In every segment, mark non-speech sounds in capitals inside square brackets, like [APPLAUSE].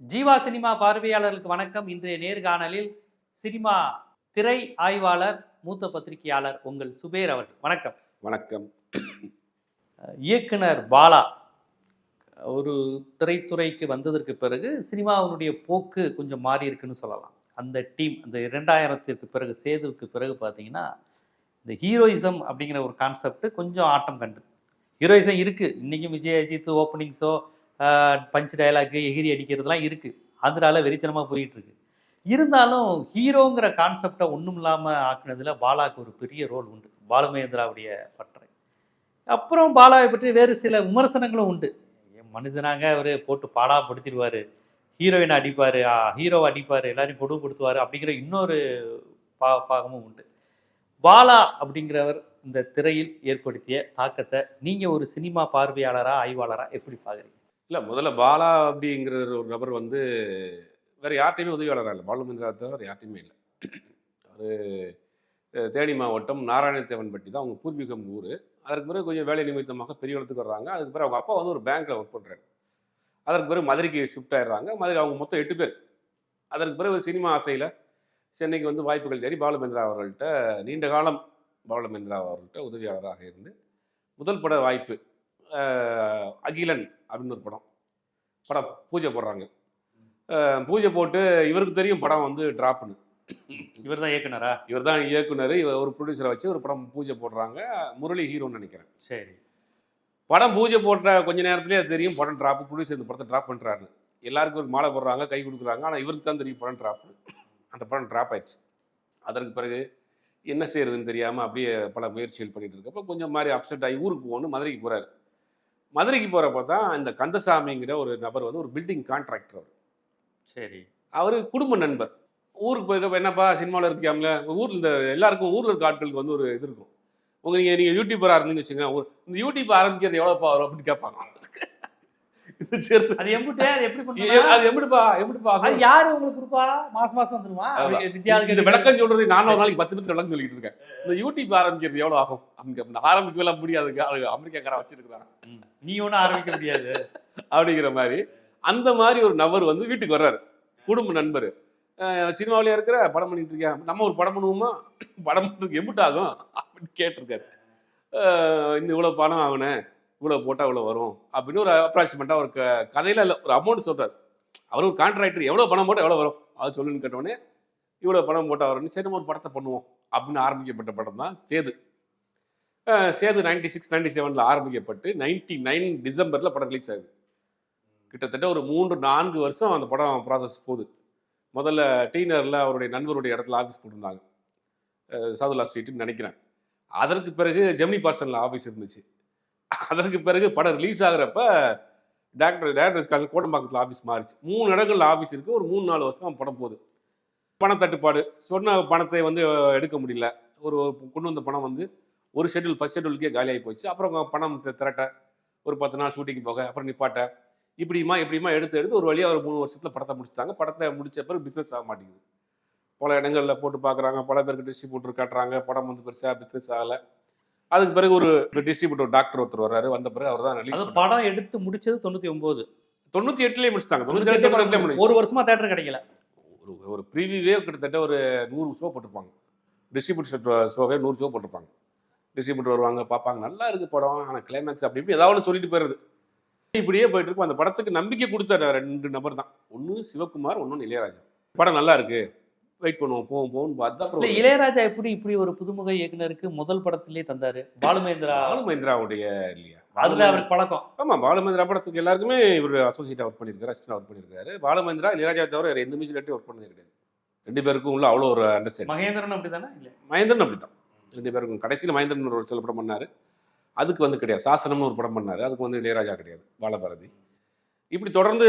Jeeva cinema பார்வையாளர்களுக்கு வணக்கம். இன்றைய நேர்காணலில் சினிமா திரை ஆய்வாளர் மூத்த பத்திரிகையாளர் உங்கள் சுபேர் அவர்கள். வணக்கம். வணக்கம். இயக்குனர் பாலா ஒரு திரைத்துறைக்கு வந்ததற்கு பிறகு சினிமாவினுடைய போக்கு கொஞ்சம் மாறி இருக்குன்னு சொல்லலாம். அந்த டீம் அந்த இரண்டாயிரத்திற்கு பிறகு சேதுவுக்கு பிறகு பார்த்தீங்கன்னா இந்த ஹீரோயிசம் அப்படிங்கிற ஒரு கான்செப்ட் கொஞ்சம் ஆட்டம் கண்டு. ஹீரோயிசம் இருக்கு. இன்னைக்கும் விஜய் அஜித் ஓப்பனிங்ஸோ பஞ்ச் டயலாக்கு எகிரி அடிக்கிறதுலாம் இருக்குது அதனால வெறித்தனமாக போயிட்டுருக்கு. இருந்தாலும் ஹீரோங்கிற கான்செப்டை ஒன்றும் இல்லாமல் ஆக்குனதில் பாலாக்கு ஒரு பெரிய ரோல் உண்டு. பாலுமகேந்திராவுடைய பற்றை. அப்புறம் பாலாவை பற்றி வேறு சில விமர்சனங்களும் உண்டு. என் மனிதனாங்க அவர் போட்டு பாடாப்படுத்திடுவார் ஹீரோயினை அடிப்பார். ஹீரோவை அடிப்பார். எல்லாரையும் கொடுப்படுத்துவார் அப்படிங்கிற இன்னொரு பா பாகமும் உண்டு. பாலா அப்படிங்கிறவர் இந்த திரையில் ஏற்படுத்திய தாக்கத்தை நீங்கள் ஒரு சினிமா பார்வையாளராக ஆய்வாளராக எப்படி பார்க்குறீங்க? இல்லை முதல்ல பாலா அப்படிங்கிற ஒரு நபர் வந்து வேறு யார்ட்டையுமே உதவியாளராக இல்லை. பாலுமந்திரா தவிர வேறு யார்ட்டையுமே இல்லை. அவர் தேனி மாவட்டம் நாராயணத்தேவன்பட்டி தான். அவங்க பூர்வீகம் ஊர். அதற்கு பிறகு கொஞ்சம் வேலை நிமித்தமாக பெரிய இடத்துக்கு வர்றாங்க. அதுக்கு பிறகு அவங்க அப்பா வந்து ஒரு பேங்க்கில் ஒர்க் பண்ணுறாரு அதற்கு பிறகு மதுரைக்கு ஷிஃப்ட் ஆயிடுறாங்க. மதுரை அவங்க மொத்தம் எட்டு பேர். அதற்கு பிறகு சினிமா ஆசையில் சென்னைக்கு வந்து வாய்ப்புகள் தேடி பாலுமேந்திரா அவர்கள்ட்ட நீண்ட காலம் பாலுமேந்திரா அவர்கள்ட்ட உதவியாளராக இருந்து முதல் பட வாய்ப்பு அகிலன் அப்படின்னு ஒரு படம். படம் பூஜை போடுறாங்க. பூஜை போட்டு இவருக்கு தெரியும் படம் வந்து ட்ராப்னு. இவர் தான் இயக்குனரா? இவர் தான் இயக்குனர். இவர் ஒரு ப்ரொடியூசரை வச்சு ஒரு படம் பூஜை போடுறாங்க. முரளி ஹீரோன்னு நினைக்கிறேன். சரி. படம் பூஜை போட்ட கொஞ்ச நேரத்திலே அது தெரியும் படம் ட்ராப் ப்ரொடியூசர் இந்த படத்தை ட்ராப் பண்ணுறாரு எல்லாருக்கும் ஒரு மாலை போடுறாங்க கை கொடுக்குறாங்க. ஆனால் இவருக்கு தான் தெரியும் படம் ட்ராப் அந்த படம் ட்ராப் ஆயிடுச்சு. அதற்கு பிறகு என்ன செய்யறதுன்னு தெரியாமல் அப்படியே பல முயற்சிகள் பண்ணிட்டு இருக்கப்ப கொஞ்சம் மாதிரி அப்செட் ஆகி ஊருக்கு போகணும் மதுரைக்கு போகிறாரு மதுரைக்கு போகிறப்ப தான் இந்த கந்தசாமிங்கிற ஒரு நபர் வந்து ஒரு பில்டிங் கான்ட்ராக்டர் அவர். சரி. அவர் குடும்ப நண்பர். ஊருக்கு போயிருக்கப்ப என்னப்பா சினிமாவில் இருக்காமல ஊரில் இந்த எல்லாருக்கும் ஊரில் இருக்க ஆட்களுக்கு வந்து ஒரு இது இருக்கும். உங்க நீங்கள் நீங்கள் யூடியூபராக இருந்தீங்கன்னு வச்சுக்கோங்க இந்த யூடியூப் ஆரம்பிக்கிறது எவ்வளோப்பா வரும் அப்படின்னு கேட்பாங்க. அது எம்புட்டே அது எப்படி ஏ, பண்ணுவா அது எப்படிப்பா எப்படிப்பா அது யாரு உங்களுக்கு கொடுப்பா? மாசம் மாசம் வந்துருமா. இந்த விளக்கம் சொல்றது நான் ஒரு நாளைக்கு பத்து நிமிஷம் விளக்கம் சொல்லிட்டு இருக்கேன். இந்த யூடியூப் ஆரம்பிக்கிறது எவ்வளவு ஆகும்? கேட்பேன். ஆரம்பிக்கலாம் முடியாதுங்க அது அமெரிக்காக்காரன் வச்சிருக்கிறான். நீ ஒன்றும் ஆரம்பிக்க முடியாது. அப்படிங்கிற மாதிரி. அந்த மாதிரி ஒரு நபர் வந்து வீட்டுக்கு வர்றாரு. குடும்ப நண்பர். சினிமாவிலே இருக்கிற படம் பண்ணிட்டு இருக்கியா? நம்ம ஒரு படம் பண்ணுவோமா? படம் பண்ணுறதுக்கு எம்பிட்டு ஆகும் அப்படின்னு கேட்டிருக்காரு. இந்த இவ்வளோ பணம் ஆகுனேன் இவ்வளோ போட்டால் இவ்வளோ வரும் அப்படின்னு ஒரு அப்ராக்சிமெண்ட்டாக ஒரு க கதையில் இல்லை ஒரு அமௌண்ட் சொல்கிறார் அவர் ஒரு கான்ட்ராக்டர் எவ்வளோ பணம் போட்டால் எவ்வளோ வரும்? அது சொல்லுன்னு கேட்டோடனே இவ்வளோ பணம் போட்டால் வரும்னு சரி நம்ம ஒரு படத்தை பண்ணுவோம் அப்படின்னு ஆரம்பிக்கப்பட்ட படம் தான் Sethu. Sethu ninety six ninety செவனில் ஆரம்பிக்கப்பட்டு நைன்டி நைன் டிசம்பரில் படம் ரிலீஸ் ஆகுது. கிட்டத்தட்ட ஒரு மூன்று நான்கு வருஷம் அந்த படம் ப்ராசஸ் போகுது. முதல்ல டீனரில் அவருடைய நண்பருடைய இடத்துல ஆஃபீஸ் போட்டிருந்தாங்க. அஹ் சாதுலா ஸ்ட்ரீட்டுன்னு நினைக்கிறேன். அதற்கு பிறகு ஜெமினி பார்சனில் ஆஃபீஸ் இருந்துச்சு. அதற்கு பிறகு படம் ரிலீஸ் ஆகுறப்ப டாக்டர் டேரக்டர்ஸ் காலேஜ் கோட்டம்பாக்கத்தில் ஆஃபீஸ் மாறிச்சு. மூணு இடங்கள்ல ஆஃபீஸ் இருக்குது ஒரு மூணு நாலு வருஷம் படம் போகுது. பண தட்டுப்பாடு. சொன்ன பணத்தை வந்து எடுக்க முடியல. ஒரு கொண்டு வந்த பணம் வந்து ஒரு ஷெட்யூல் ஃபர்ஸ்ட் ஷெட்யூலுக்கே காலியாகி போச்சு. அப்புறம் பணம் திரட்ட ஒரு பத்து நாள் ஷூட்டிங் போக அப்புறம் நிப்பாட்ட. இப்படிமா இப்படிமா எடுத்து எடுத்து ஒரு வழியாக ஒரு மூணு வருஷத்தில் படத்தை முடிச்சிட்டாங்க. படத்தை முடிச்ச பிறகு பிஸ்னஸ் ஆக மாட்டேங்குது. பல இடங்களில் போட்டு பார்க்குறாங்க. பல பேருக்கு டிஸ்ட்ரிபியூட்டர் காட்டுறாங்க படம் வந்து பெருசாக பிஸ்னஸ் ஆகலை. அதுக்கு பிறகு ஒரு டிஸ்ட்ரிபியூட்டர் டாக்டர் ஒருத்தர் வர்றாரு. வந்த பிறகு அவர் தான் ரிலீஸ் படம் எடுத்து முடிச்சது தொண்ணூத்தி ஒன்பது தொண்ணூற்றி எட்டுலேயே முடிச்சிட்டாங்க தொண்ணூற்றி தொண்ணூற்றி முடிச்சு ஒரு வருஷமா தேட்டர் கிடைக்கல. ஒரு ஒரு ப்ரீவியூவே கிட்டத்தட்ட ஒரு நூறு ஷோ போட்டிருப்பாங்க. டிஸ்ட்ரிபியூட்டர் ஷோவே நூறு ஷோ போட்டிருப்பாங்க. டிஸ்ட்ரிபியூட்டர் வருவாங்க பார்ப்பாங்க. நல்லா இருக்கு படம். ஆனால் கிளைமேக்ஸ் அப்படி இப்படி ஏதாவது சொல்லிட்டு போயிடுது இப்படியே போயிட்டு இருக்கும் அந்த படத்துக்கு நம்பிக்கை கொடுத்த ரெண்டு நபர் தான் ஒன்று சிவகுமார் ஒன்று இளையராஜா. படம் நல்லா இருக்கு. வெயிட் பண்ணுவோம் போவோம் போவோம் பார்த்தா அப்புறம் இளையராஜா எப்படி இப்படி ஒரு புதுமுக இயக்குனருக்கு முதல் படத்திலே தந்தாரு? பாலுமேந்திரா பாலு மகேந்திராவுடைய இல்லையா? அதுல அவருக்கு பழக்கம். ஆமா பாலுமேந்திரா படத்துக்கு எல்லாருக்குமே இவர் அசோசியேட் ஒர்க் பண்ணியிருக்காரு அசிஸ்டன்ட் ஒர்க் பண்ணியிருக்காரு. பாலுமேந்திரா இளையராஜா தவிர வேற எந்த மியூசிக் ஒர்க் பண்ணதே கிடையாது. ரெண்டு பேருக்கும் உள்ள அவ்வளோ ஒரு அண்டர்ஸ்டாண்டிங் மகேந்திரன் அப்படிதானே இல்ல. மகேந்திரன் அப்படித்தான். ரெண்டு பேருக்கும் கடைசியில் மகேந்திரன் ஒரு சில படம் பண்ணாரு. அதுக்கு வந்து கிடையாது. சாசனம்னு ஒரு படம் பண்ணாரு. அதுக்கு வந்து இளையராஜா கிடையாது. பாலபாரதி. இப்படி தொடர்ந்து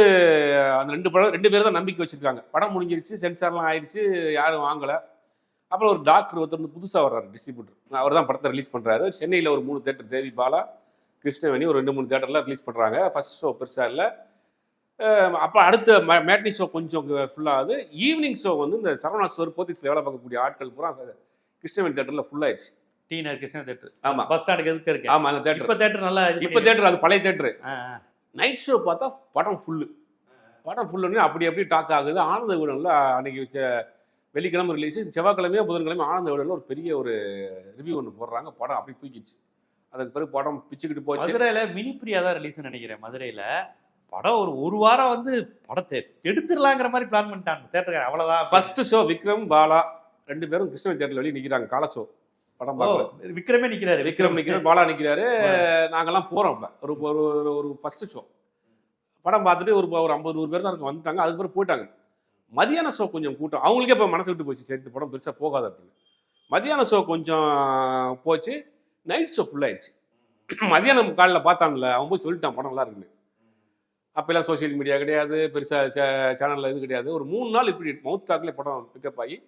அந்த ரெண்டு படம் ரெண்டு பேரும் தான் நம்பிக்கை வச்சிருக்காங்க. படம் முடிஞ்சிருச்சு சென்சார்லாம் ஆயிடுச்சு யாரும் வாங்கல. அப்புறம் ஒரு டாக்டர் ஒருத்தர் வந்து புதுசாக வர்றாரு டிஸ்ட்ரிபியூட்டர் அவர் தான் படத்தை ரிலீஸ் பண்ணுறாரு சென்னையில் ஒரு மூணு தேட்டர் தேவி பாலா கிருஷ்ணவேணி ஒரு ரெண்டு மூணு தேட்டரில் ரிலீஸ் பண்ணுறாங்க ஃபர்ஸ்ட் ஷோ பெருசாக இல்லை. அப்போ அடுத்த மேட்னி ஷோ கொஞ்சம் ஃபுல்லாகுது ஈவினிங் ஷோ வந்து இந்த சரவணா ஸ்டோர் போத்திக்ஸில் வேலை பார்க்கக்கூடிய ஆட்கள் பூரா கிருஷ்ணவேணி தேட்டரில் ஃபுல்லாகிடுச்சு டி நகர் கிருஷ்ண தேட்டர் ஆமா. பஸ் ஸ்டாண்டுக்கு எதுக்கு இருக்கு? ஆமா அந்த தேட்டர் இப்ப தேட்டர் நல்லா இப்போ தேட்டர் அது பழைய தேட்டர். நைட் ஷோ பார்த்தா படம் ஃபுல்லு படம் ஃபுல்லுன்னு அப்படி அப்படி டாக் ஆகுது. ஆனந்த விடனில் அன்னைக்கு வச்ச வெள்ளிக்கிழமை ரிலீஸ் செவ்வாய்க்கிழமையோ புதன்கிழமை ஆனந்த விடனில் ஒரு பெரிய ஒரு ரிவ்யூ ஒன்று போடுறாங்க. படம் அப்படி தூக்கிடுச்சு. அதுக்கு பிறகு படம் பிச்சுக்கிட்டு போச்சு. மதுரையில மினி பிரியா தான் ரிலீஸ் நினைக்கிறேன். மதுரையில படம் ஒரு ஒரு வாரம் வந்து படத்தை எடுத்துடலாங்கிற மாதிரி பிளான் பண்ணிட்டாங்க. தேட்டர் அவ்வளவுதான். ஃபர்ஸ்ட் ஷோ விக்ரம் பாலா ரெண்டு பேரும் கிருஷ்ண தேட்டர்ல வெளியே நிக்கிறாங்க. கால ஷோ படம் ஓ, பார்க்கல. விக்ரமே நிக்கிறாரு விக்ரம். நிக்கிறார் பாலா நிக்கிறாரு. நாங்கெல்லாம் இப்ப ஒரு ஒரு ஒரு- ஃபர்ஸ்ட் ஷோ படம் பார்த்துட்டு ஒரு ஒரு ஐம்பது நூறு பேர் தான் வந்துட்டாங்க. அதுக்கு பிறகு போயிட்டாங்க. மதியான ஷோ கொஞ்சம் கூட்டம். அவங்களுக்கே இப்போ மனசு விட்டு போச்சு. சரி இந்த படம் பெருசாக போகாது அப்படின்னு. மதியான ஷோ கொஞ்சம் போச்சு. நைட் ஷோ ஃபுல்லாகிடுச்சு மதியானம் காலையில் பார்த்தான்ல அவன் போய் சொல்லிட்டான் படம் நல்லா இருக்குன்னு. அப்போல்லாம் சோஷியல் மீடியா கிடையாது பெருசாக சேனலில் இது கிடையாது. ஒரு மூணு நாள் இப்படி மவுத் டாக்லேயே படம் பிக்கப் ஆகி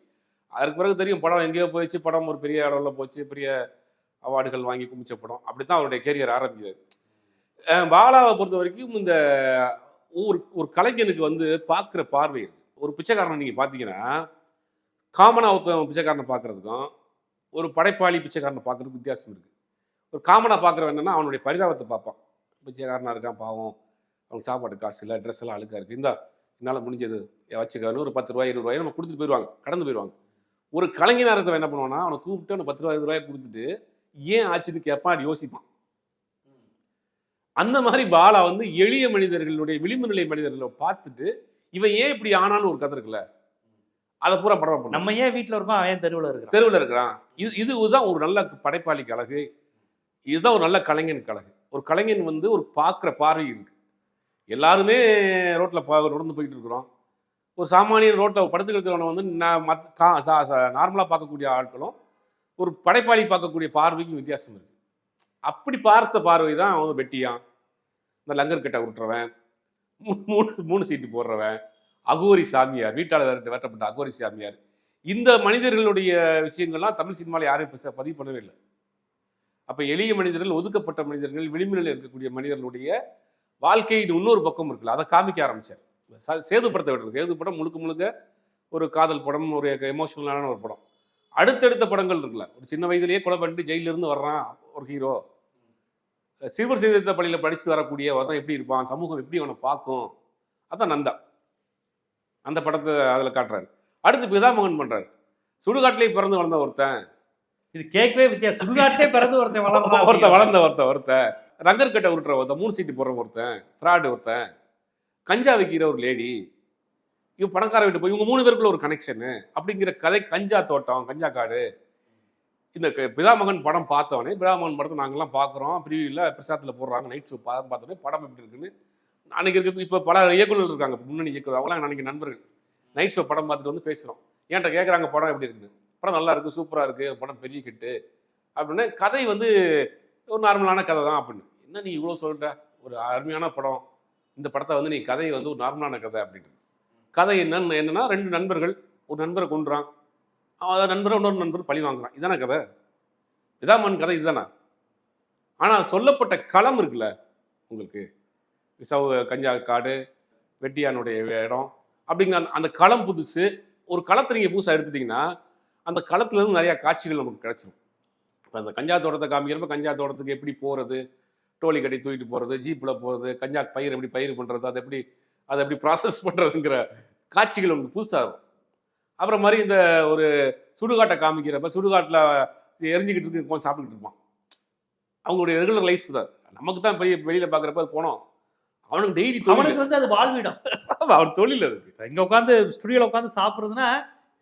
அதுக்கு பிறகு தெரியும் படம் எங்கேயோ போயிடுச்சு படம் ஒரு பெரிய அளவில் போச்சு பெரிய அவார்டுகள் வாங்கி குமிச்ச படம் அப்படி தான் அவருடைய கேரியர் ஆரம்பிக்கிறது பாலாவை பொறுத்த வரைக்கும் இந்த ஒரு ஒரு கலைஞனுக்கு வந்து பார்க்குற பார்வை ஒரு பிச்சைக்காரனை நீங்கள் பார்த்தீங்கன்னா காமனாக ஒருத்தன் பிச்சைக்காரனை பார்க்குறதுக்கும் ஒரு படைப்பாளி பிச்சைக்காரனை பார்க்குறதுக்கு வித்தியாசம் இருக்குது ஒரு காமனாக பார்க்குறவன் என்னன்னா அவனுடைய பரிதாபத்தை பார்ப்பான். பிச்சைக்காரனாக இருக்கான் பாவம். அவனுக்கு சாப்பாடு காசு இல்லை ட்ரெஸ் எல்லாம் அழுக்காக இருக்குது இந்தா என்னால் முடிஞ்சது. வச்சுக்கணும் ஒரு பத்து ரூபாய் இருபது ரூபாய் நம்ம கொடுத்துட்டு போயிடுவாங்க. கடந்து போயிடுவாங்க. ஒரு கலைஞனாக என்ன பண்ணுவான்னா அவனை கூப்பிட்டு அவனுக்கு பத்து ரூபாய் இருபது ரூபாய் கொடுத்துட்டு ஏன் ஆச்சுன்னு கேட்பான் யோசிப்பான். அந்த மாதிரி பாலா வந்து எளிய மனிதர்களுடைய விளிம்பு நிலை மனிதர்களை பார்த்துட்டு இவன் ஏன் இப்படி ஆனான்னு ஒரு கதை இருக்குல்ல அதை பூரா படம் நம்ம ஏன் வீட்ல இருக்கோம் அவன் ஏன் தெருவுல இருக்கிறான்? தெருவில் இருக்கிறான். இது இதுதான் ஒரு நல்ல படைப்பாளிக்கு அழகு. இதுதான் ஒரு நல்ல கலைஞனுக்கு அழகு. ஒரு கலைஞன் வந்து ஒரு பார்க்குற பார்வை இருக்கு. எல்லாருமே ரோட்டில் நடந்து போயிட்டு இருக்கிறோம். ஒரு சாமானியன் ரோட்டில் படுத்து வந்து நான் மத் கா நார்மலாக பார்க்கக்கூடிய ஆட்களும் ஒரு படைப்பாளி பார்க்கக்கூடிய பார்வைக்கும் வித்தியாசம் இருக்கு. அப்படி பார்த்த பார்வை தான் அவன் வெட்டியான் இந்த லங்கர் கிட்ட விட்டுறவன் மூணு மூணு சீட்டு போடுறவன் அகோரி சாமியார் வீட்டாளர் வெட்டப்பட்ட அகோரி சாமியார். இந்த மனிதர்களுடைய விஷயங்கள்லாம் தமிழ் சினிமாவில் யாரும் பெருசாக பதிவு பண்ணவே இல்லை. அப்போ எளிய மனிதர்கள் ஒதுக்கப்பட்ட மனிதர்கள் விளிம்பில் இருக்கக்கூடிய மனிதர்களுடைய வாழ்க்கையின் இன்னொரு பக்கம் இருக்குல்ல அதை காமிக்க ஆரம்பித்தார் சேது படத்தை விடுறது சேது படம் முழுக்க முழுக்க ஒரு காதல் படம் ஒரு எமோஷனலான ஒரு படம். அடுத்தடுத்த படங்கள் இருக்குல்ல. ஒரு சின்ன வயதிலேயே கொலை பண்ணிட்டு ஜெயில இருந்து வர்றான் ஒரு ஹீரோ சிறுவர் சீர்திருத்த பள்ளியில் படிச்சு வரக்கூடிய ஒருத்தன் எப்படி இருப்பான் சமூகம் எப்படி அவனை பார்க்கும் அதான் நந்தா. அந்த படத்தை அதில் காட்டுறாரு. அடுத்து பிதாமகன் பண்றாரு. சுடுகாட்டிலே பிறந்து வளர்ந்த ஒருத்தன். இது கேட்கவே வித்தியாசம் சுடுகாட்டே பிறந்து ஒருத்தன் வளர்ந்தான் ஒருத்தன் வளர்ந்த ஒருத்தன் ஒருத்தன். ரங்கர் கட்டை உருட்டுற ஒருத்தன் மூணு சீட்டு போடுற ஒருத்தன் ஃப்ராடு ஒருத்தன். கஞ்சா விற்கிற ஒரு லேடி இவங்க பணக்கார வீட்டு போய் இவங்க மூணு பேருக்குள்ள ஒரு கனெக்ஷனு அப்படிங்கிற கதை கஞ்சா தோட்டம் கஞ்சா காடு. இந்த க- பிதாமகன் படம் பார்த்தோன்னே பிதாமகன் படத்தை நாங்கள்லாம் பார்க்குறோம் ப்ரிவியூவில் பிரசாத்தில் போடுறாங்க நைட் ஷோ படம் பார்த்தோன்னே படம் எப்படி இருக்குன்னு அன்றைக்கி இருக்கு இப்போ பல இயக்குநர்கள் இருக்காங்க முன்னணி இயக்குனர் அவங்களாம் அன்னைக்கு நண்பர்கள். நைட் ஷோ படம் பார்த்துட்டு வந்து பேசுகிறோம் ஏன்ட்ட கேட்குறாங்க படம் எப்படி இருக்குன்னு. படம் நல்லா இருக்குது சூப்பராக இருக்குது படம் பெரிய கிட்டு அப்படின்னு கதை வந்து ஒரு நார்மலான கதை தான் அப்படின்னு. என்ன நீ இவ்வளோ சொல்கிற ஒரு அருமையான படம். இந்த படத்தை வந்து நீ கதை வந்து ஒரு நார்மலான கதை அப்படின்ட்டு கதை என்னன்னு என்னன்னா ரெண்டு நண்பர்கள் ஒரு நண்பரை கொண்டுறான் அவன் நண்பரை இன்னொரு நண்பர் பழி வாங்குறான். இதான கதை? இதாமன் கதை இதுதானா? ஆனால் சொல்லப்பட்ட களம் இருக்குல்ல உங்களுக்கு? சவு கஞ்சா காடு வெட்டியானுடைய இடம் அப்படிங்கிற அந்த- அந்த களம் புதுசு. ஒரு களத்தை நீங்கள் புதுசாக எடுத்துட்டிங்கன்னா அந்த களத்துலேருந்து நிறையா காட்சிகள் நமக்கு கிடைச்சிரும். இப்போ அந்த கஞ்சா தோட்டத்தை காமிக்கிறப்ப கஞ்சா தோட்டத்துக்கு எப்படி போகிறது டோலி கட்டி தூக்கிட்டு போகிறது ஜீப்பில் போகிறது கஞ்சா பயிர் எப்படி பயிர் பண்ணுறது அதை எப்படி அதை எப்படி ப்ராசஸ் [LAUGHS] பண்ணுறதுங்கிற காட்சிகள் நமக்கு புதுசாக இருக்கும் அப்புறம் மாதிரி இந்த ஒரு சுடுகாட்டை காமிக்கிறப்ப சுடுகாட்டில் எரிஞ்சுக்கிட்டு இருக்கு உட்காந்து சாப்பிட்டுக்கிட்டு இருப்பான். அவங்களுடைய ரெகுலர் லைஃப் தான். நமக்கு தான் போய் வெளியில் பார்க்குறப்ப அது போனோம். அவனுக்கு டெய்லி அவனுக்கு வந்து அது வாழ்விடம். அவர் தொழில் அதுக்கு. இங்க உட்காந்து ஸ்டுடியோல உட்காந்து சாப்பிடுறதுன்னா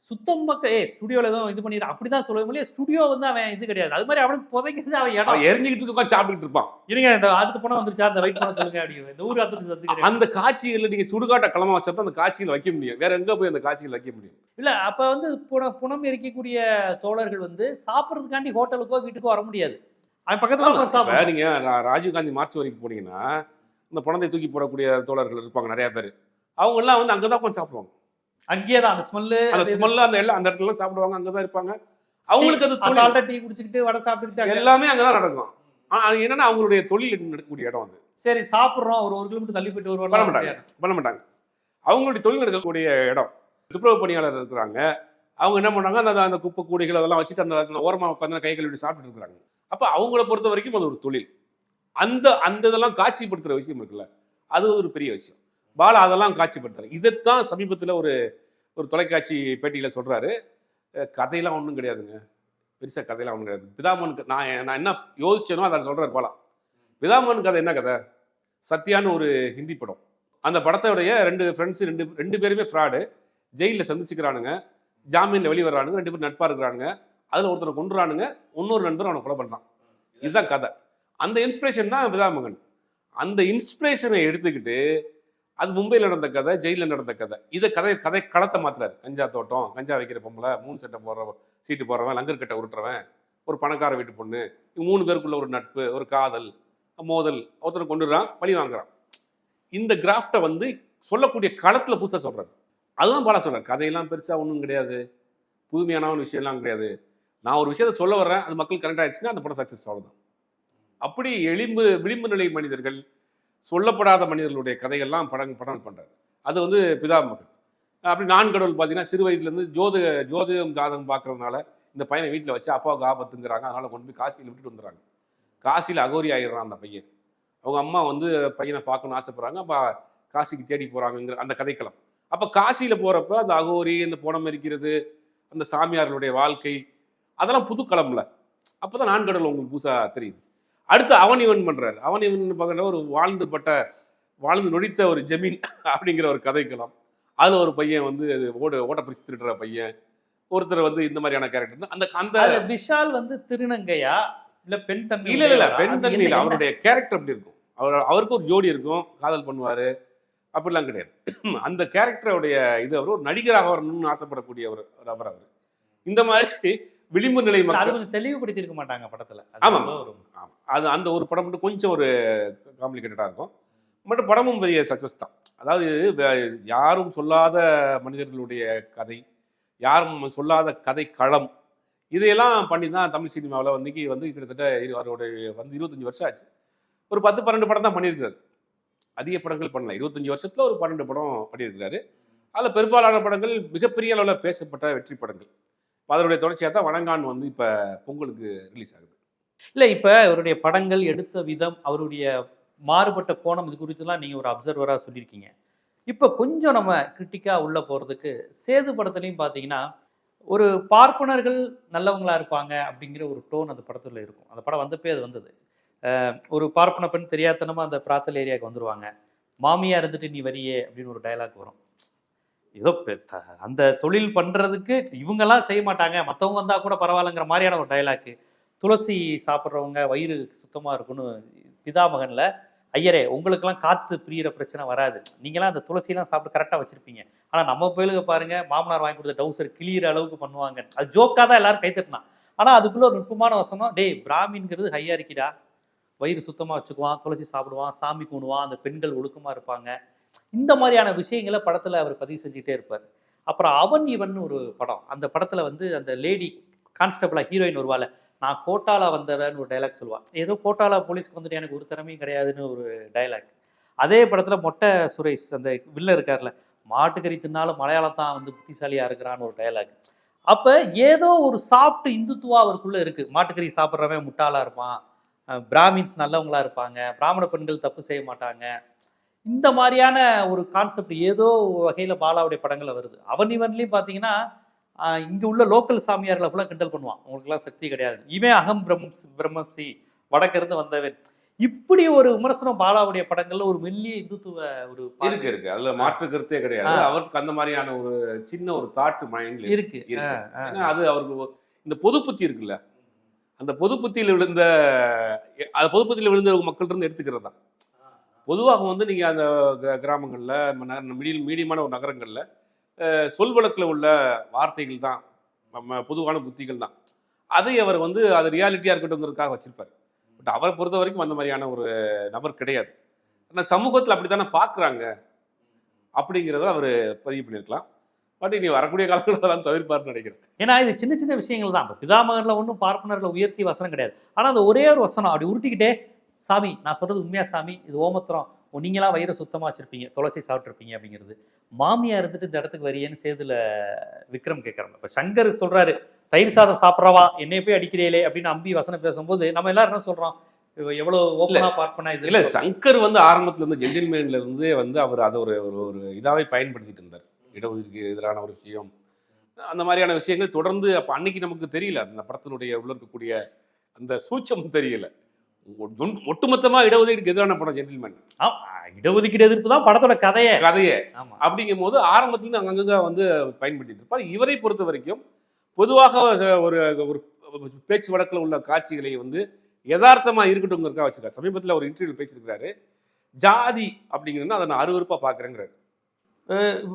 சுத்தம் ஏ ஸ்டுடியோல எதுவும் இது பண்ணிடு அப்படிதான் சொல்ல முடியும் ஸ்டுடியோ வந்து அவன் இது கிடையாது. அது மாதிரி அவனுக்கு புதைக்கிறது அவன் இடம். எரிஞ்சுக்கிட்டு இருக்கு உட்காந்து சாப்பிட்டுக்கிட்டு இருப்பான். இருங்க இந்த அடுத்த பணம் வந்துருச்சா? அந்த வெயிட் பண்ண சொல்லுங்க அப்படிங்கிற இந்த ஊர் சத்துக்கிறேன் அந்த காட்சிகளில் நீங்க சுடுகாட்டை களமா வச்சா தான் அந்த காட்சியில் வைக்க முடியும். வேற எங்க போய் அந்த காட்சியில் வைக்க முடியும்? இல்ல அப்ப வந்து புன புனம் எரிக்கக்கூடிய தோழர்கள் வந்து சாப்பிடுறதுக்காண்டி ஹோட்டலுக்கோ வீட்டுக்கோ வர முடியாது. அவன் பக்கத்துல சாப்பிடுறான் நீங்க ராஜீவ்காந்தி மார்ச் வரைக்கும் போனீங்கன்னா இந்த குழந்தை தூக்கி போடக்கூடிய தோழர்கள் இருப்பாங்க நிறைய பேர். அவங்க எல்லாம் வந்து அங்கதான் உட்காந்து சாப்பிடுவாங்க. அங்கேயே தான் அந்த ஸ்மெல்லு அந்த ஸ்மெல்ல அந்த எல்லாம் அந்த இடத்துல சாப்பிடுவாங்க அங்கதான் இருப்பாங்க. அவங்களுக்கு அது தொழில். அசால்ட்டா டீ குடிச்சுக்கிட்டு வடை சாப்பிட்டுக்கிட்டு எல்லாமே அங்கதான் நடக்கும். ஆனா அது என்னன்னா அவங்களுடைய தொழில் நடக்கக்கூடிய இடம் அது. சரி சாப்பிடுறோம் ஒரு ஒரு கிலோமீட்டர் தள்ளி போயிட்டு பண்ண வருவாங்க மாட்டாங்க. பண்ண மாட்டாங்க. அவங்களுடைய தொழில் நடக்கக்கூடிய இடம். துப்புரவு பணியாளர் இருக்கிறாங்க. அவங்க என்ன பண்றாங்க அந்த அந்த குப்பை கூடைகள் அதெல்லாம் வச்சுட்டு அந்த அந்த ஓரமா உட்காந்து கை கழுவி சாப்பிட்டு இருக்கிறாங்க. அப்ப அவங்கள பொறுத்த வரைக்கும் அது ஒரு தொழில். அந்த அந்த இதெல்லாம் காட்சிப்படுத்துற விஷயம் இருக்குல்ல. அது ஒரு பெரிய விஷயம். பாலா அதெல்லாம் காட்சிப்படுத்துறாரு இதைத்தான் சமீபத்தில் ஒரு ஒரு தொலைக்காட்சி பேட்டியில் சொல்கிறாரு கதையெல்லாம் ஒன்றும் கிடையாதுங்க. பெருசாக கதையெல்லாம் ஒன்றும் கிடையாது. பிதாமன் க- நான் நான் என்ன யோசிச்சேனோ அதை சொல்கிறார் பாலா. பிதாமன் கதை என்ன கதை? சத்யான்னு ஒரு ஹிந்தி படம். அந்த படத்தோடைய ரெண்டு ஃப்ரெண்ட்ஸ் ரெண்டு ரெண்டு பேருமே ஃப்ராடு ஜெயிலில் சந்திச்சுக்கிறானுங்க. ஜாமீனில் வெளியே வர்றானுங்க. ரெண்டு பேரும் நட்பாக இருக்கிறானுங்க. அதில் ஒருத்தனை கொண்டுறானுங்க இன்னொரு நண்பர் அவனை கொலை பண்ணுறான் இதுதான் கதை. அந்த இன்ஸ்பிரேஷன் தான் பிதாமகன். அந்த இன்ஸ்பிரேஷனை எடுத்துக்கிட்டு அது மும்பையில் நடந்த கதை ஜெயிலில் நடந்த கதை. இதை கதை கதை களத்தை மாத்துறாரு. கஞ்சா தோட்டம் கஞ்சா வைக்கிற பொம்பளை மூணு சட்டை போடுறவன் சீட்டு போடுறவன் லங்கர் கட்டை உருட்டுறவன் ஒரு பணக்கார வீட்டு பொண்ணு இவங்க மூணு பேருக்குள்ள ஒரு நட்பு ஒரு காதல் மோதல் ஒருத்தனை கொண்டுறான் பழி வாங்குறான். இந்த கிராஃப்டை வந்து சொல்லக்கூடிய களத்தில் புதுசாக சொல்கிறாரு அதுதான் பாலா சொல்கிறார் கதையெல்லாம் பெருசாக ஒன்றும் கிடையாது. புதுமையான ஒரு விஷயம்லாம் கிடையாது. நான் ஒரு விஷயத்த சொல்ல வர்றேன் அது மக்கள் கரெக்ட் ஆயிடுச்சுன்னா அந்த படம் சக்ஸஸ் அவ்வளவுதான். அப்படி எளிம்பு விளிம்பு நிலை மனிதர்கள் சொல்லப்படாத மனிதர்களுடைய கதைகள்லாம் படம் படம் பண்ணுறாரு அது வந்து பிதாமகன் அப்படி நான் கடவுள் பார்த்தீங்கன்னா சிறு வயதுலேருந்து ஜோதி ஜோதிடம் ஜாதகம் பார்க்கறதுனால இந்த பையனை வீட்டில் வச்சு அப்பாவுக்கு ஆபத்துங்கிறாங்க. அதனால் கொண்டு போய் காசியில் விட்டுட்டு வந்துடுறாங்க. காசியில் அகோரி ஆயிடுறான் அந்த பையன். அவங்க அம்மா வந்து பையனை பார்க்கணும்னு ஆசைப்படுறாங்க. அப்போ காசிக்கு தேடி போகிறாங்கங்கிற அந்த கதைக்களம். அப்போ காசியில் போகிறப்ப அந்த அகோரி இந்த புடம் இருக்கிறது அந்த சாமியார்களுடைய வாழ்க்கை அதெல்லாம் புது களம்ல அப்பதான் நான் கடவுள் உங்களுக்கு புதுசாக தெரியுது. அடுத்து அவன் இவன் பண்றாரு. அவன் இவன் பார்க்குற ஒரு வாழ்ந்து பட்ட வாழ்ந்து நொடித்த ஒரு ஜமீன் [LAUGHS] அப்படிங்கிற ஒரு கதைக்களம் அதுல ஒரு பையன் வந்து ஓட ஓட்ட பிடிச்சி திருடுற பையன். ஒருத்தர் வந்து இந்த மாதிரியான கேரக்டர் அந்த அந்த விஷால் வந்து திருநங்கையா? இல்ல பெண் தன்மை இல்ல இல்ல? பெண் தன்மை இல்ல? அவருடைய கேரக்டர் அப்படி இருக்கும். அவர் அவருக்கு ஒரு ஜோடி இருக்கும். காதல் பண்ணுவாரு. அப்படிலாம் கிடையாது. [CLEARS THROAT] அந்த கேரக்டருடைய இது அவர் ஒரு நடிகராக வரணும்னு ஆசைப்படக்கூடிய ஒரு அவர் அவர். இந்த மாதிரி [LAUGHS] விளிம்பு நிலை மக்கள் தெளிவுபடுத்தி இருக்க மாட்டாங்க படத்துல. அது ஆமாம். அது அந்த ஒரு படம் மட்டும் கொஞ்சம் ஒரு காம்ப்ளிகேட்டடாக இருக்கும். பட் படமும் பெரிய சக்ஸஸ் தான். அதாவது யாரும் சொல்லாத மனிதர்களுடைய கதை யாரும் சொல்லாத கதை களம் இதையெல்லாம் பண்ணி தான் தமிழ் சினிமாவில் வந்து வந்து கிட்டத்தட்ட அவருடைய வந்து இருபத்தஞ்சி வருஷம் ஆச்சு. ஒரு பத்து பன்னெண்டு படம் தான் பண்ணியிருக்காரு. அதிக படங்கள் பண்ணல. இருபத்தஞ்சி வருஷத்தில் ஒரு பன்னெண்டு படம் பண்ணியிருக்கிறாரு அதில் பெரும்பாலான படங்கள் மிகப்பெரிய அளவில் பேசப்பட்ட வெற்றி படங்கள். அதனுடைய தொடர்ச்சியாக தான் வணங்கான் வந்து இப்போ பொங்கலுக்கு ரிலீஸ் ஆகுது. இல்லை இப்போ அவருடைய படங்கள் எடுத்த விதம் அவருடைய மாறுபட்ட கோணம் இது குறித்துலாம் நீங்கள் ஒரு அப்சர்வராக சொல்லியிருக்கீங்க இப்போ கொஞ்சம் நம்ம கிரிட்டிக்காக உள்ள போகிறதுக்கு சேது படத்துலையும் பார்த்தீங்கன்னா ஒரு பார்ப்பனர்கள் நல்லவங்களாக இருப்பாங்க அப்படிங்கிற ஒரு டோன் அந்த படத்தில் இருக்கும். அந்த படம் வந்தப்பே அது வந்தது. ஒரு பார்ப்பன பெண் தெரியாதனமாக அந்த பிராத்தல் ஏரியாவுக்கு வந்துடுவாங்க மாமியாக இருந்துட்டு நீ வரியே அப்படின்னு ஒரு டயலாக் வரும். ஏதோ அந்த தொழில் பண்ணுறதுக்கு இவங்கெல்லாம் செய்ய மாட்டாங்க. மற்றவங்க வந்தால் கூட பரவாயில்லங்கிற மாதிரியான ஒரு டைலாக்கு துளசி சாப்பிட்றவங்க வயிறு சுத்தமாக இருக்குன்னு பிதாமகனில் ஐயரே உங்களுக்கெல்லாம் காற்று பிரியிற பிரச்சனை வராது. நீங்களாம் அந்த துளசிலாம் சாப்பிட்டு கரெக்டாக வச்சுருப்பீங்க. ஆனால் நம்ம போயிலுக்கு பாருங்கள் மாமனார் வாங்கி கொடுத்த டவுசர் கிளியிற அளவுக்கு பண்ணுவாங்க. அது ஜோக்காக தான் எல்லாரும் கைத்தட்டினா ஆனால் அதுக்குள்ளே ஒரு நுட்பமான வசனம் டேய் பிராமின்ங்கிறது ஹையா இருக்கிடா வயிறு சுத்தமாக வச்சுக்குவான் துளசி சாப்பிடுவான் சாமி கூணுவான் அந்த பெண்கள் ஒழுக்கமாக இருப்பாங்க. இந்த மாதிரியான விஷயங்களை படத்தில் அவர் பதிவு செஞ்சுட்டே இருப்பார். அப்புறம் அவன் இவன் ஒரு படம். அந்த படத்தில் வந்து அந்த லேடி கான்ஸ்டபிளாக ஹீரோயின் வருவாள் நான் கோட்டால வந்தவன் ஒரு டைலாக் சொல்லுவான். ஏதோ கோட்டால போலீஸ்க்கு வந்துட்டு எனக்கு ஒரு திறமையும் கிடையாதுன்னு ஒரு டைலாக் அதே படத்துல மொட்டை சுரேஷ் அந்த வில்ல இருக்கார்ல மாட்டுக்கறி தின்னாலும் மலையாளம் தான் வந்து புத்திசாலியா இருக்கிறான்னு ஒரு டைலாக் அப்ப ஏதோ ஒரு சாஃப்ட் இந்துத்துவா அவருக்குள்ள இருக்கு. மாட்டுக்கறி சாப்பிட்றவன் முட்டாளா இருப்பான். பிராமின்ஸ் நல்லவங்களா இருப்பாங்க. பிராமண பெண்கள் தப்பு செய்ய மாட்டாங்க. இந்த மாதிரியான ஒரு கான்செப்ட் ஏதோ ஒரு வகையில பாலாவுடைய படங்களில் வருது. அவன் இவன்லயும் பாத்தீங்கன்னா இங்க உள்ள லோக்கல் சாமியார்களை ஃபுல்லாக கிண்டல் பண்ணுவான். உங்களுக்குலாம் சக்தி கிடையாது. இவன் அகம் பிரம் பிரம்மசி வடக்கிருந்து வந்தவன். இப்படி ஒரு விமர்சனம் பாலாவுடைய படங்கள்ல ஒரு மெல்லிய இந்துத்துவ ஒரு இருக்கு இருக்கு. அதுல மாற்று கருத்தே கிடையாது. அவருக்கு அந்த மாதிரியான ஒரு சின்ன ஒரு தாட்டு மைண்ட்ல இருக்கு. அது அவருக்கு இந்த பொது புத்தி இருக்குல்ல அந்த பொது புத்தியில விழுந்த அது பொது புத்தியில விழுந்த மக்கள் இருந்து எடுத்துக்கிறது தான். பொதுவாக வந்து நீங்க அந்த கிராமங்கள்ல மீடியம் மீடியமான ஒரு நகரங்கள்ல சொல் வழக்கில் உள்ள வார்த்தைகள் தான் நம்ம பொதுவான புத்திகள் தான். அதை அவர் வந்து அது ரியாலிட்டியாக இருக்கட்டும்ங்கிறதுக்காக வச்சிருப்பார். பட் அவரை பொறுத்த வரைக்கும் அந்த மாதிரியான ஒரு நபர் கிடையாது. ஏன்னா சமூகத்தில் அப்படி தானே பார்க்குறாங்க அப்படிங்கிறத அவர் பதிவு பண்ணியிருக்கலாம் பட் இனி வரக்கூடிய காலங்களில் தான் தவிர்ப்பார்னு நினைக்கிறேன். ஏன்னா இது சின்ன சின்ன விஷயங்கள் தான். இப்போ பிதாமகர்ல ஒன்றும் பார்ப்பனரில் உயர்த்தி வசனம் கிடையாது. ஆனால் அந்த ஒரே ஒரு வசனம் அப்படி உருட்டிக்கிட்டே சாமி நான் சொல்றது உண்மையா சாமி? இது ஓமத்திரம். நீங்களாம் வயிறு சுத்தமா வச்சிருப்பீங்க துளசி சாப்பிட்ருப்பீங்க அப்படிங்கிறது. மாமியா இருந்துட்டு இந்த இடத்துக்கு வரியேன்னு சேதுல விக்ரம் கேட்கறாங்க. இப்போ சங்கர் சொல்றாரு தயிர் சாதம் சாப்பிட்றவா என்னைய போய் அடிக்கிறீங்களே அப்படின்னு அம்பி வசனம் பேசும்போது நம்ம எல்லாரும் என்ன சொல்றோம்? எவ்வளவு ஓப்பனா பார்ப்பனா இது இல்ல சங்கர் வந்து ஆரம்பத்துல இருந்து ஜென்டில்மேன்ல இருந்து வந்து அவர் அதை ஒரு ஒரு இதாவே பயன்படுத்திட்டு இருந்தார். இடஒதுக்கீடு எதிரான ஒரு விஷயம். அந்த மாதிரியான விஷயங்கள் தொடர்ந்து அப்ப அன்னைக்கு நமக்கு தெரியல. அந்த படத்தினுடைய உள்ள இருக்கக்கூடிய அந்த சூட்சம் தெரியல. ஒட்டு- ஒட்டுமொத்தமா இடஒதுக்கீடுக்கு எதிரான படம் ஜென்டில்மேன் இடஒதுக்கீடு எதிர்ப்பு தான் படத்தோட கதையே. கதையே. அப்படிங்கும் போது ஆரம்பத்துல இருந்து அங்கங்க வந்து பயன்படுத்திட்டு இருப்பார். இவரை பொறுத்த வரைக்கும் பொதுவாக ஒரு ஒரு பேச்சு வழக்கில் உள்ள காட்சிகளை வந்து யதார்த்தமா இருக்கட்டும்ங்கிறதுக்காக வச்சிருக்காரு. சமீபத்துல ஒரு இன்டர்வியூ பேசியிருக்காரு ஜாதி அப்படிங்கிறது அதை நான் அருவருப்பா பாக்குறேங்கிறாரு.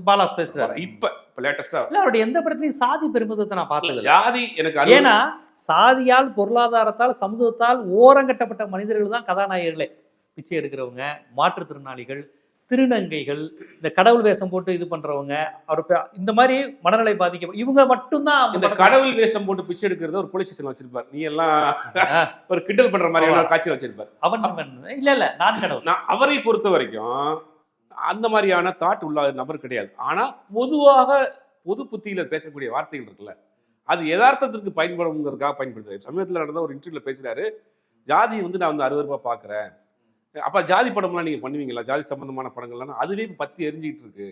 பாலாஸ் பேசுறாரு. இப்ப லேட்டஸ்டா இல்ல அவருடைய எந்த படத்துலயும் சாதி பெருமிதத்தை நான் பார்த்தது. ஜாதி எனக்கு ஏன்னா சாதியால் பொருளாதாரத்தால் சமூகத்தால் ஓரங்கட்டப்பட்ட மனிதர்கள் தான் கதாநாயகர்களே. பிச்சை எடுக்கிறவங்க மாற்றுத்திறனாளிகள் திருநங்கைகள் இந்த கடவுள் வேஷம் போட்டு இது பண்றவங்க அவர் இந்த மாதிரி மனநிலை பாதிக்க இவங்க மட்டும்தான் இந்த கடவுள் வேஷம் போட்டு பிச்சை எடுக்கிறது ஒரு போலீஸ் ஸ்டேஷன் வச்சிருப்பார். நீ எல்லாம். [LAUGHS] ஒரு கிண்டல் பண்ற மாதிரியான ஒரு காட்சி வச்சிருப்பார். அவன் இல்ல இல்ல நான் கடவுள். அவரை பொறுத்த வரைக்கும் அந்த மாதிரியான தாட் உள்ள நபர் கிடையாது. ஆனால் பொதுவாக பொது புத்தியில் பேசக்கூடிய வார்த்தைகள் இருக்குல்ல. அது யதார்த்தத்திற்கு பயன்படுங்கிறதுக்காக பயன்படுத்துது சமீபத்தில் நடந்த ஒரு இன்டர்வியூல பேசுகிறாரு ஜாதியை வந்து நான் வந்து அறுவருப்பாக பார்க்குறேன் அப்போ ஜாதி படம்லாம் நீங்கள் பண்ணுவீங்களா ஜாதி சம்பந்தமான படங்கள்லாம் அதுவே பற்றி பத்தி எரிஞ்சிட்டு இருக்கு.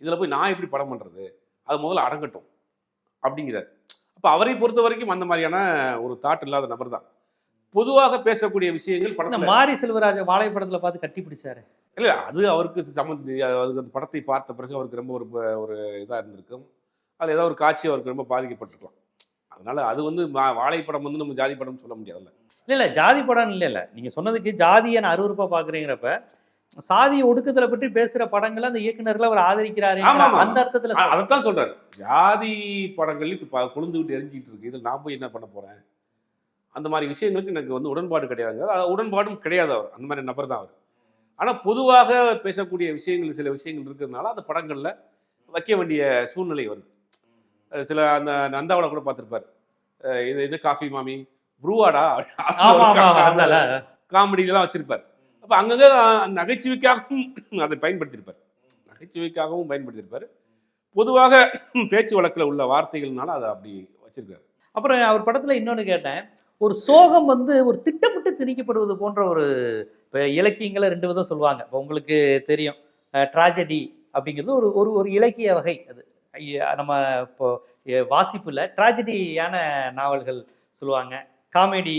இதில் போய் நான் எப்படி படம் பண்ணுறது அது முதல்ல அடங்கட்டும். அப்படிங்கிறார். அப்போ அவரை பொறுத்த வரைக்கும் அந்த மாதிரியான ஒரு தாட் இல்லாத நபர் தான். பொதுவாக பேசக்கூடிய விஷயங்கள் படத்துல மாரி செல்வராஜ வாழை படத்துல பார்த்து கட்டி பிடிச்சாரு? இல்ல அது அவருக்கு சம்மந்தி அதுக்கு அந்த படத்தை பார்த்த பிறகு அவருக்கு ரொம்ப ஒரு ஒரு இதா இருந்திருக்கும். அது ஏதோ ஒரு காட்சி அவருக்கு ரொம்ப பாதிக்கப்பட்டிருக்கலாம். அதனால அது வந்து வாழை படம் வந்து நம்ம ஜாதி படம் சொல்ல முடியாதுல்ல இல்ல. இல்ல ஜாதி படம் இல்ல இல்ல. நீங்க சொன்னதுக்கு ஜாதியை நான் அருவருப்பா பாக்குறீங்கிறப்ப சாதி ஒடுக்கத்துல பற்றி பேசுற படங்களை அந்த இயக்குனர்களை அவர் ஆதரிக்கிறாரு. அந்த அர்த்தத்துல அதைத்தான் சொல்றாரு. ஜாதி படங்கள் இப்ப கொழுந்து விட்டு எரிஞ்சிட்டு இருக்கு. இதில் நான் போய் என்ன பண்ண போறேன்? அந்த மாதிரி விஷயங்களுக்கு எனக்கு வந்து உடன்பாடு கிடையாதுங்க. அது உடன்பாடும் கிடையாது அவர். அந்த மாதிரி நபர் தான் அவர். ஆனா பொதுவாக பேசக்கூடிய விஷயங்கள் சில விஷயங்கள் இருக்கிறதுனால அந்த படங்கள்ல வைக்க வேண்டிய சூழ்நிலை வருது. சில அந்த நந்தாவில் கூட பார்த்திருப்பாரு. இது இது காஃபி மாமி ப்ரூவாடா? காமெடியெல்லாம் வச்சிருப்பார். அப்ப அங்கங்க நகைச்சுவைக்காகவும் அதை பயன்படுத்தியிருப்பார். நகைச்சுவைக்காகவும் பயன்படுத்தியிருப்பார். பொதுவாக பேச்சு வழக்கில் உள்ள வார்த்தைகள்னால அதை அப்படி வச்சிருக்காரு. அப்புறம் அவர் படத்துல இன்னொன்னு கேட்டேன். ஒரு சோகம் வந்து ஒரு திட்டமிட்டு திணிக்கப்படுவது போன்ற ஒரு இப்போ இலக்கியங்களை ரெண்டு விதம் சொல்லுவாங்க. இப்போ உங்களுக்கு தெரியும் ட்ராஜடி அப்படிங்கிறது ஒரு ஒரு ஒரு இலக்கிய வகை அது. நம்ம இப்போ வாசிப்பில் ட்ராஜடியான நாவல்கள் சொல்லுவாங்க. காமெடி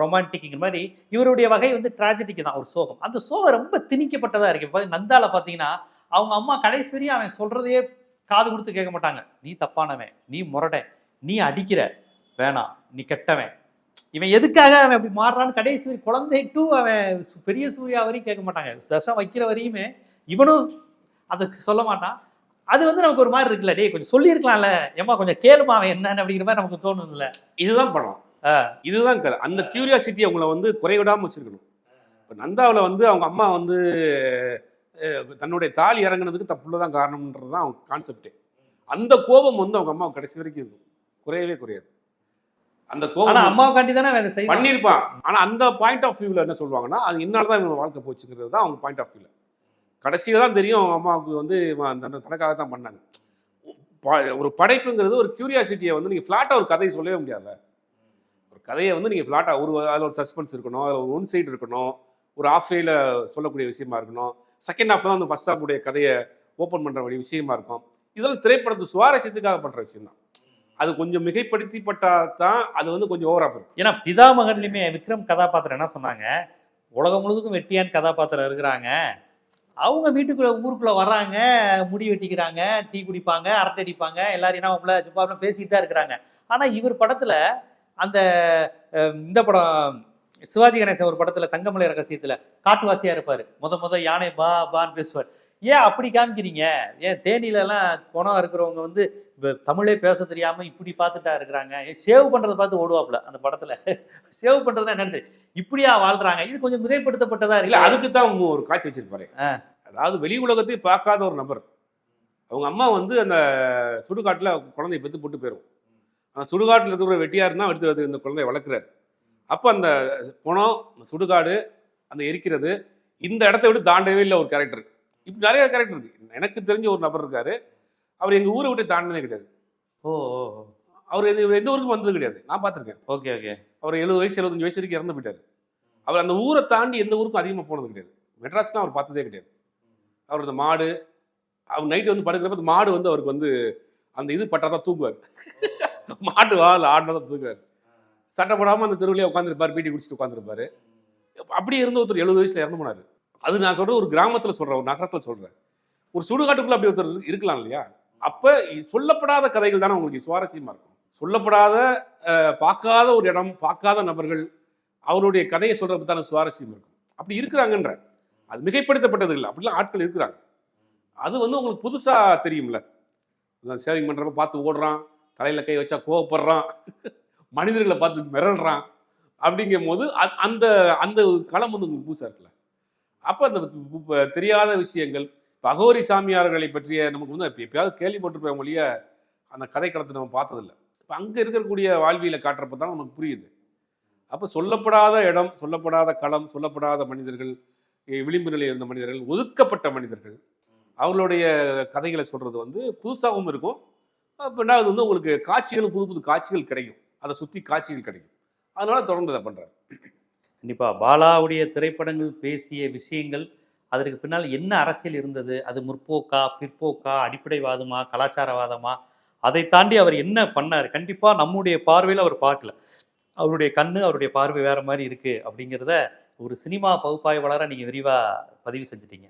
ரொமான்டிக்ங்கிற மாதிரி இவருடைய வகை வந்து ட்ராஜடிக்கு தான் ஒரு சோகம். அந்த சோகம் ரொம்ப திணிக்கப்பட்டதாக இருக்கு. இப்போ நந்தால பார்த்தீங்கன்னா அவங்க அம்மா கடைசி வரையும் அவன் சொல்கிறதையே காது கொடுத்து கேட்க மாட்டாங்க. நீ தப்பானவன் நீ முரடன் நீ அடிக்கிற வேணாம் நீ கெட்டவன் இவன் எதுக்காக அவன் அப்படி மாறுறான்னு கடைசி குழந்தை டு அவன் பெரிய சூர்யா வரையும் கேட்க மாட்டாங்க. விஷம் வைக்கிற வரையுமே இவனும் அதை சொல்ல மாட்டான். அது வந்து நமக்கு ஒரு மாதிரி இருக்குல்ல டேய் கொஞ்சம் சொல்லியிருக்கலாம்ல. ஏம்மா கொஞ்சம் கேளுமா அவன் என்னன்னு அப்படிங்கிற மாதிரி நமக்கு தோணும்ல இதுதான் படம். இதுதான் கதை. அந்த கியூரியாசிட்டி அவங்கள வந்து குறைவிடாம வச்சிருக்கணும். இப்போ நந்தாவில் வந்து அவங்க அம்மா வந்து தன்னுடைய தாலி இறங்குனதுக்கு தப்புல தான் காரணம்ன்றது தான் அவங்க கான்செப்டே அந்த கோபம் வந்து அவங்க அம்மா கடைசி வரைக்கும் இருக்கும். குறையவே குறையாது. அந்த கோபம் அம்மாவுக்காண்டி தானே அதை செய்வான். பண்ணியிருப்பான். ஆனா அந்த பாயிண்ட் ஆஃப் வியூல என்ன சொல்லுவாங்கன்னா அது என்னால தான் இவங்க வாழ்க்கை போச்சுங்கிறது தான் அவங்க பாயிண்ட் ஆஃப் வியூல கடைசியில தான் தெரியும் அம்மாவுக்கு வந்து அந்த தனக்காக தான் பண்ணாங்க. ஒரு படைப்புங்கிறது ஒரு கியூரியாசிட்டியை வந்து நீங்க ஃபிளாட்டா ஒரு கதையை சொல்லவே முடியாதுல்ல. ஒரு கதையை வந்து நீங்க ஃபிளாட்டா ஒரு அதில் ஒரு சஸ்பென்ஸ் இருக்கணும் அதில் ஒரு ஒன் சைடு இருக்கணும் ஒரு ஆஃப் வேல சொல்லக்கூடிய விஷயமா இருக்கணும் செகண்ட் ஹாஃப்ல தான் அந்த ஃபர்ஸ்ட் ஹாஃப் உடைய கதையை ஓப்பன் வேண்டிய விஷயமா இருக்கும். இதெல்லாம் திரைப்படத்து சுவாரஸ்யத்துக்காக பண்ற விஷயம் தான் அது கொஞ்சம் மிகைப்படுத்திப்பட்டா தான் அது வந்து கொஞ்சம் ஓவரா போயிடும். ஏன்னா பிதாமகன்லையுமே விக்ரம் கதாபாத்திரம் என்ன சொன்னாங்க? உலகம் முழுதுக்கும் வெட்டியான் கதாபாத்திரம் இருக்கிறாங்க. அவங்க வீட்டுக்குள்ள ஊருக்குள்ள வர்றாங்க முடி வெட்டிக்கிறாங்க டீ குடிப்பாங்க அரட்டை அடிப்பாங்க எல்லாரும் என்ன அவங்கள சும்மா பேசிட்டு தான் இருக்கிறாங்க. ஆனா இவர் படத்துல அந்த இந்த படம் சிவாஜி கணேசன் ஒரு படத்துல தங்கமலை ரகசியத்துல காட்டுவாசியா இருப்பாரு. முத முத யானை பா பான்னு பேசுவார். ஏன் அப்படி காமிக்கிறீங்க? ஏன் தேனியில எல்லாம் குணம் இருக்கிறவங்க வந்து இப்ப தமிழே பேச தெரியாம இப்படி பார்த்துட்டா இருக்கிறாங்க. சேவ் பண்றதை பார்த்து ஓடுவாப்புல அந்த படத்துல. சேவ் பண்றது என்னன்னு இப்படியா வாழ்றாங்க. இது கொஞ்சம் மிகைப்படுத்தப்பட்டதா இல்ல அதுக்கு தான் ஒரு காட்சி வச்சிருப்பாரு. அதாவது வெளி உலகத்தை பார்க்காத ஒரு நபர். அவங்க அம்மா வந்து அந்த சுடுகாட்டுல குழந்தைய பெத்து போட்டு போயிடும் அந்த சுடுகாட்டில் இருக்கிற வெட்டியார் தான் எடுத்து இந்த குழந்தைய வளர்க்குறாரு. அப்போ அந்த குணம் சுடுகாடு அந்த எரிக்கிறது இந்த இடத்த விட்டு தாண்டவே இல்லை ஒரு கேரக்டர் இப்படி நிறைய கேரக்டர் இருக்கு. எனக்கு தெரிஞ்ச ஒரு நபர் இருக்காரு. அவர் எங்க ஊரை விட்டு தாண்டினதே கிடையாது. ஓ அவர் எந்த எந்த ஊருக்கும் வந்தது கிடையாது. நான் பார்த்துருக்கேன். Okay okay. அவர் எழுபது வயசு எழுபத்தஞ்சு வயசு வரைக்கும் இறந்து போயிட்டாரு. அவர் அந்த ஊரை தாண்டி எந்த ஊருக்கும் அதிகமாக போனது கிடையாது. மெட்ராஸ்க்கு அவர் பார்த்ததே கிடையாது. அவர் இந்த மாடு அவர் நைட்டு வந்து படுக்கிறப்ப அந்த மாடு வந்து அவருக்கு வந்து அந்த இது பட்டாதான் தூங்குவார் [LAUGHS] மாட்டு வால் ஆடினதான் தூங்குவார் சட்டை போடாமல் அந்த தெருவிலே உட்காந்துருப்பார் பீட்டி குடிச்சிட்டு உட்காந்துருப்பாரு அப்படியே இருந்த ஒருத்தர் எழுபது வயசுல இறந்து போனாரு. அது நான் சொல்றது ஒரு கிராமத்தில் சொல்றேன் ஒரு நகரத்தில் சொல்றேன். ஒரு சுடுகாட்டுக்குள்ள அப்படி ஒருத்தர் இருக்கலாம் இல்லையா? அப்ப சொல்லப்படாத கதைகள் தானே உங்களுக்கு சுவாரஸ்யமா இருக்கும். சொல்லப்படாத பார்க்காத ஒரு இடம் பார்க்காத நபர்கள் அவருடைய கதையை சொல்றப்ப தானே சுவாரஸ்யம் இருக்கும். அப்படி இருக்கிறாங்கன்ற. அது மிகைப்படுத்தப்பட்டது இல்லை. அப்படிலாம் ஆட்கள் இருக்கிறாங்க. அது வந்து உங்களுக்கு புதுசா தெரியும்ல. சேவிங் பண்றப்ப பார்த்து ஓடுறான் தலையில கை வச்சா கோவப்படுறான் மனிதர்களை பார்த்து மிரள்றான் அப்படிங்கும் போது அந்த அந்த களம் வந்து உங்களுக்கு புதுசா இருக்குல்ல? அப்போ அந்த தெரியாத விஷயங்கள் இப்போ அகோரி சாமியார்களை பற்றிய நமக்கு வந்து இப்போ எப்பயாவது கேள்விப்பட்டிருப்போம் மொழிய அந்த கதை களத்தை நம்ம பார்த்ததில்ல. இப்போ அங்கே இருக்கக்கூடிய வாழ்வியில் காட்டுறப்ப தான் நமக்கு புரியுது. அப்போ சொல்லப்படாத இடம் சொல்லப்படாத களம் சொல்லப்படாத மனிதர்கள் விளிம்பு நிலையில் இருந்த மனிதர்கள் ஒதுக்கப்பட்ட மனிதர்கள் அவர்களுடைய கதைகளை சொல்கிறது வந்து புதுசாகவும் இருக்கும். ரெண்டாவது வந்து உங்களுக்கு காட்சிகளும் புது புது காட்சிகள் கிடைக்கும். அதை சுற்றி காட்சிகள் கிடைக்கும். அதனால தொடர்ந்து அதை பண்ணுறாரு கண்டிப்பாக பாலாவுடைய திரைப்படங்கள் பேசிய விஷயங்கள் அதற்கு பின்னால் என்ன அரசியல் இருந்தது? அது முற்போக்கா பிற்போக்கா அடிப்படைவாதமா கலாச்சாரவாதமா? அதை தாண்டி அவர் என்ன பண்ணார்? கண்டிப்பாக நம்முடைய பார்வையில் அவர் பார்க்கல. அவருடைய கண்ணு அவருடைய பார்வை வேற மாதிரி இருக்குது அப்படிங்கிறத ஒரு சினிமா பகுப்பாய்வாளராக நீங்கள் விரிவாக பதிவு செஞ்சிட்டீங்க.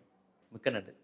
மிக்க நன்றி.